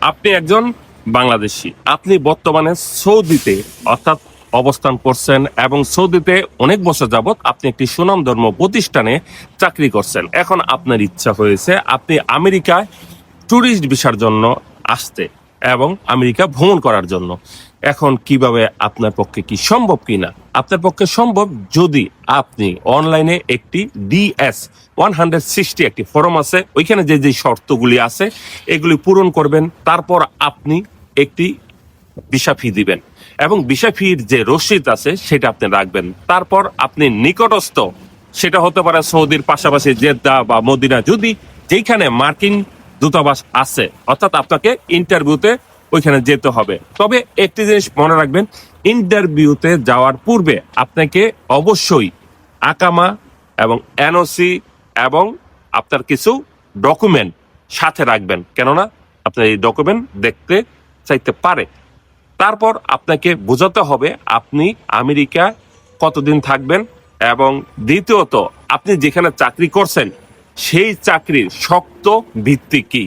আপনি একজন বাংলাদেশি। আপনি বর্তমানে সৌদিতে অর্থাৎ অবস্থান করছেন এবং সৌদিতে অনেক বছর যাবৎ আপনি একটি সুনাম ধর্ম প্রতিষ্ঠানে চাকরি করছেন। এখন আপনার ইচ্ছা হয়েছে আপনি আমেরিকায় ট্যুরিস্ট ভিসার জন্য আসতে এবং আমেরিকা ভ্রমণ করার জন্য। এখন কীভাবে আপনার পক্ষে কি সম্ভব কিনা? আপনার পক্ষে সম্ভব যদি আপনি অনলাইনে একটি ডিএস ওয়ান হান্ড্রেড সিক্সটি একটি ফর্ম আছে, ওইখানে যে যে শর্তগুলি আছে, এগুলি পূরণ করবেন, তারপর আপনি একটি ভিসা ফি দিবেন। এবং ভিসা ফির যে রসিদ আছে, সেটা আপনি রাখবেন। তারপর আপনি নিকটস্থ, সেটা হতে পারে সৌদির পাশাপাশি জেদ্দা বা মদিনা, যদি যেখানে মার্কিন দূতাবাস আছে, অর্থাৎ আপনাকে ইন্টারভিউতে ওইখানে যেতে হবে। তবে একটি জিনিস মনে রাখবেন, ইন্টারভিউতে যাওয়ার পূর্বে আপনাকে অবশ্যই আকামা এবং এনওসি এবং আপনার কিছু ডকুমেন্ট সাথে রাখবেন। কেননা আপনার এই ডকুমেন্ট দেখতে চাইতে পারে। তারপর আপনাকে বোঝাতে হবে আপনি আমেরিকা কতদিন থাকবেন এবং দ্বিতীয়ত, আপনি যেখানে চাকরি করছেন, সেই চাকরির শক্ত ভিত্তি কি?